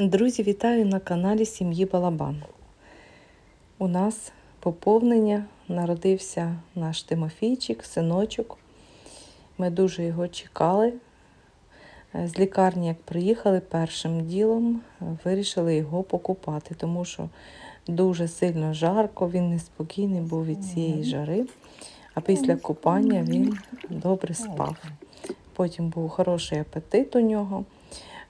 Друзі, вітаю на каналі Сім'ї Балабан. У нас поповнення народився наш Тимофійчик, синочок. Ми дуже його чекали. З лікарні, як приїхали, першим ділом вирішили його покупати, тому що дуже сильно жарко, він неспокійний був від цієї жари. А після купання він добре спав. Потім був хороший апетит у нього.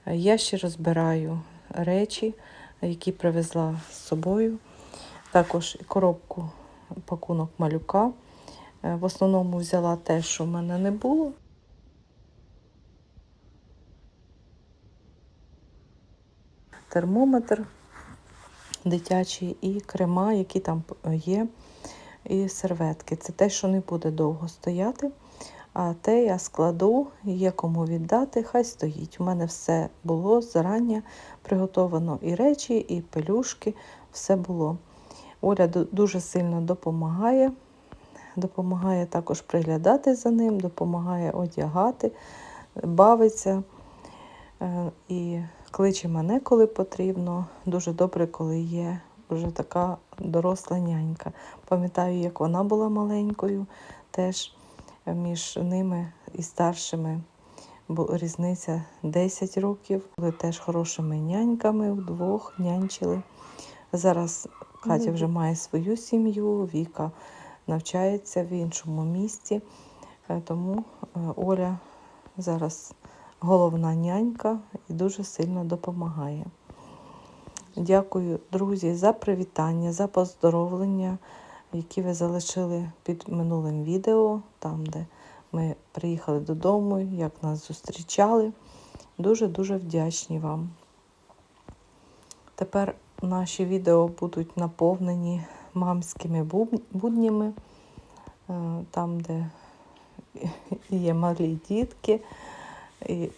Я ще розбираю речі, які привезла з собою. Також коробку пакунок малюка. Е, В основному взяла те, що в мене не було. Термометр дитячий і крема, які там є, і серветки. Це те, що не буде довго стояти. А те я складу, є кому віддати, хай стоїть. У мене все було зарані приготовано і речі, і пелюшки, все було. Оля дуже сильно допомагає, допомагає також приглядати за ним, допомагає одягати, бавиться е, і кличе мене, коли потрібно. Дуже добре, коли є вже така доросла нянька. Пам'ятаю, як вона була маленькою, теж між ними і старшими бу- різниця 10 років. Були теж хорошими няньками, вдвох нянчили. Зараз Катя вже має свою сім'ю, Віка навчається в іншому місті, Е, тому е, Оля зараз головна нянька і дуже сильно допомагає. Дякую, друзі, за привітання, за поздоровлення, які ви залишили під минулим відео, там, де ми приїхали додому, як нас зустрічали. Дуже-дуже вдячні вам. Тепер наші відео будуть наповнені мамськими буднями, е, там, де є малі дітки. І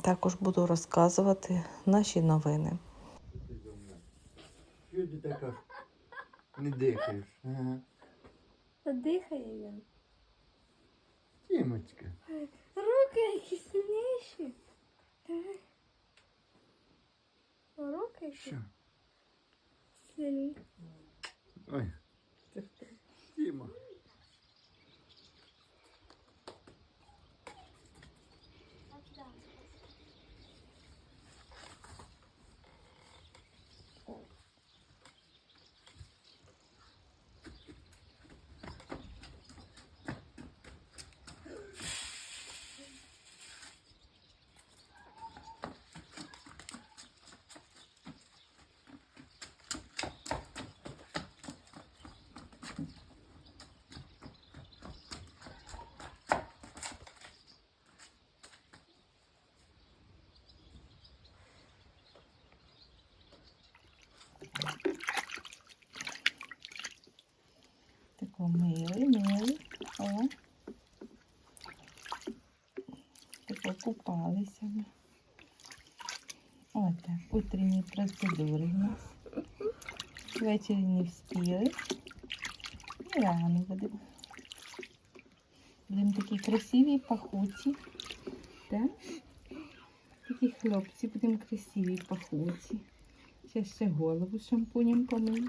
також буду розказувати наші новини. Що ти така не дихаєш? Ага. Та дихає він. Тімочка. Руки які сильніші. Так. Руки які Що? сильні. Ой. Купалися ми. От так, утренні процедури у нас. Ввечері не встигли. І рано будемо. Будемо такі красиві пахуці. Так? Такі хлопці, будемо красиві пахуці. Ще ще голову шампунем помию.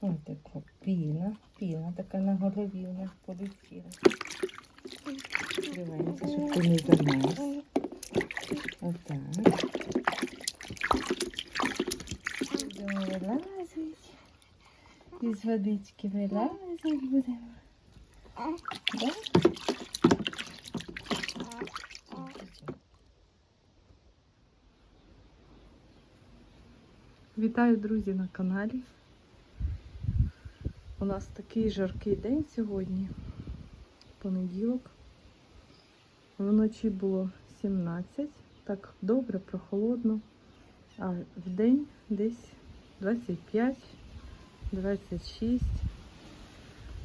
Ось така піна, піна така на голові у нас полетіла. Дивимося, щоб ти не замерз. Отак. Будемо вилазити. Із водички вилазити будемо. Да? Вітаю, друзі, на каналі. У нас такий жаркий день сьогодні, понеділок. Вночі було 17, так добре, прохолодно. А в день десь 25, 26.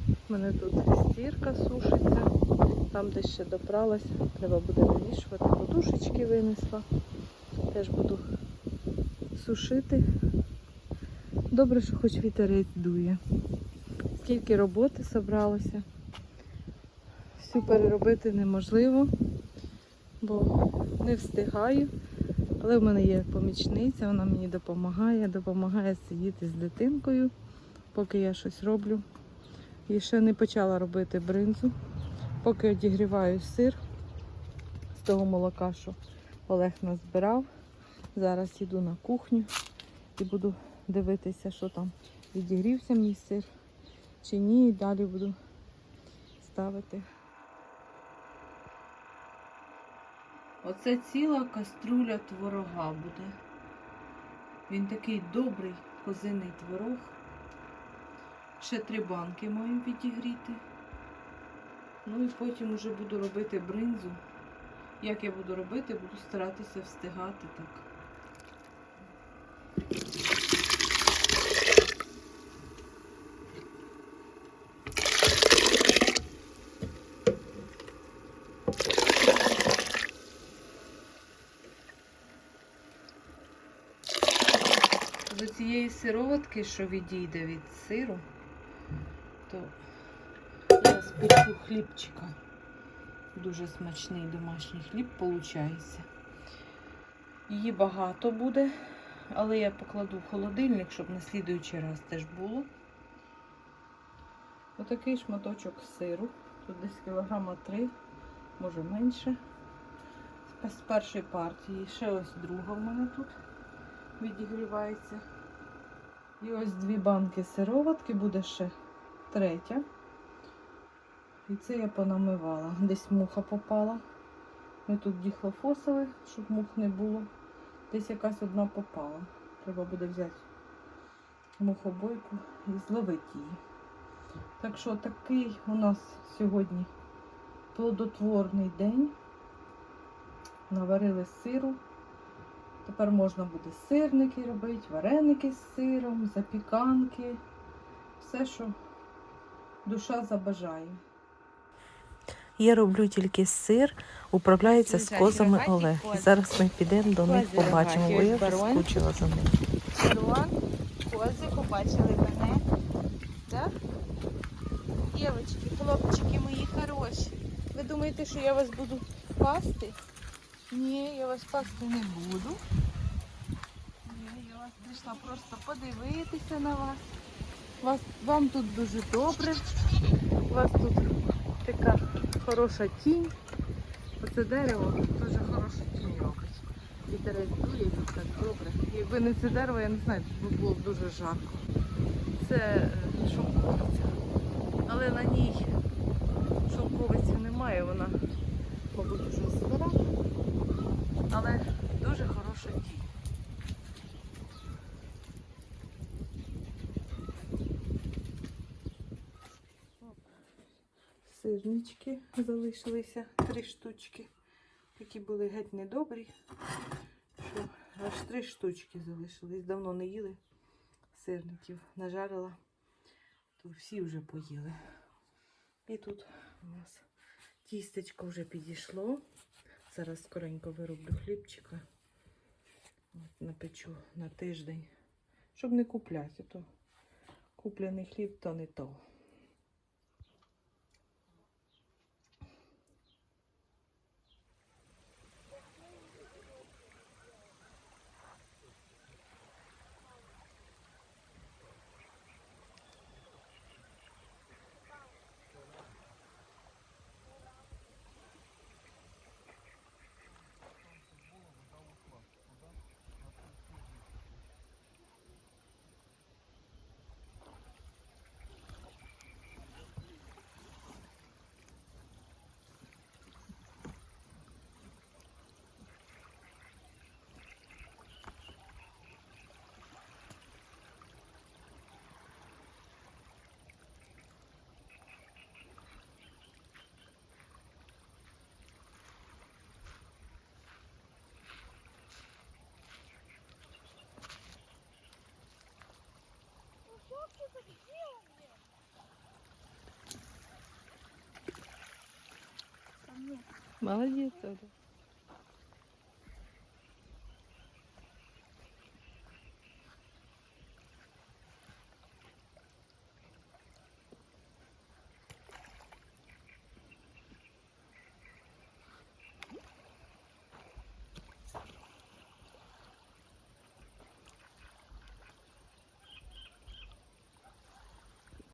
У мене тут стірка сушиться. Там де ще добралась, треба буде вивішувати. Подушечки винесла. Теж буду сушити. Добре, що хоч вітерець дує. Скільки роботи зібралося. Всю переробити неможливо. бо не встигаю. Але в мене є помічниця, вона мені допомагає, допомагає сидіти з дитинкою, поки я щось роблю. І ще не почала робити бринзу, поки одігріваю сир з того молока, що Олег назбирав. Зараз йду на кухню і буду дивитися, що там відігрівся мій сир чи ні, і далі буду ставити. Оце ціла каструля творога буде. Він такий добрий козиний творог. Ще три банки маю відігріти. Ну і потім уже буду робити бринзу. Як я буду робити, буду старатися встигати так. До цієї сироватки, що відійде від сиру, то я спечу хлібчика. Дуже смачний домашній хліб виходить. Її багато буде, але я покладу в холодильник, щоб на слідуючий раз теж було. Отакий шматочок сиру. Тут десь кілограма три, може менше. З першої партії. Ще ось друга в мене тут відігрівається. І ось дві банки сироватки, буде ще третя. І це я понамивала. Десь муха попала. Ми тут діхлофосили, щоб мух не було. Десь якась одна попала. Треба буде взяти мухобойку і зловити її. Так що такий у нас сьогодні плодотворний день. Наварили сиру. Тепер можна буде сирники робити, вареники з сиром, запіканки. Все, що душа забажає. Я роблю тільки сир, управляється з козами Олег. Зараз ми підемо до них, побачимо, бо я вже скучила за ним. Барон, кози, побачили мене. Так? Дівчатки, хлопчики мої хороші. Ви думаєте, що я вас буду пасти? Ні, я вас пасти не буду. Ні, я вас прийшла просто подивитися на вас. вас. Вам тут дуже добре. У вас тут така хороша тінь. Оце дерево дуже хорошу тінь робить. Вітерець дує тут так добре. Якби не це дерево, я не знаю, тут би було дуже жарко. Це е, шовковиця. Але на ній шовковиці немає, вона, мабуть, вже. Але дуже хороша тінь. Сирнички залишилися три штучки. Такі були геть недобрі. Що аж три штучки залишились. Давно не їли сирників. Нажарила, то всі вже поїли. І тут у нас тістечко вже підійшло. Зараз скоренько вироблю хлібчика. От, напечу на тиждень. Щоб не купляти, то купляний хліб то не то. Молодець, Оля.